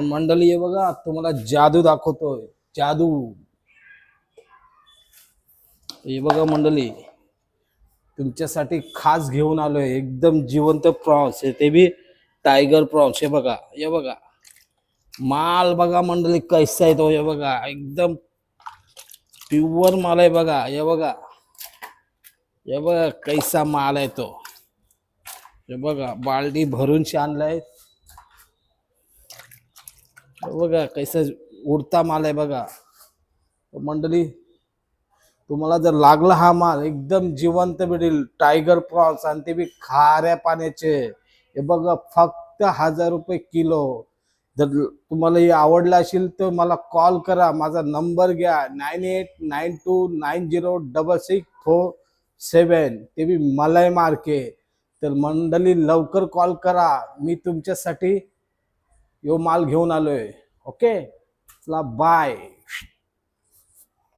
तर मंडळी हे बघा तुम्हाला जादू दाखवतोय. जादू. हे बघा मंडळी तुमच्यासाठी खास घेऊन आलोय. एकदम जिवंत प्रॉन्स. आहे ते बी टायगर प्रॉन्स. हे बघा हे बघा. माल बघा मंडळी कैसा आहे तो हे बघा. एकदम प्युअर माल आहे बघा हे बघा. हे बघा कैसा माल आहे तो. हे बघा बाल्टी भरून आणलाय. बघा कैसा उडता माल आहे बघा. मंडळी तुम्हाला जर लागला हा माल एकदम जिवंत मिळेल टायगर प्रॉन्स आणि ते बी खाऱ्या पाण्याचे. हे बघा फक्त हजार रुपये किलो. जर तुम्हाला हे आवडलं असेल तर मला कॉल करा. माझा नंबर घ्या. Nine eight nine two nine zero double six four seven ते बी मलाई मार्के. तर मंडळी लवकर कॉल करा. मी तुमच्यासाठी यो माल घेऊन आलोय. ओके चला बाय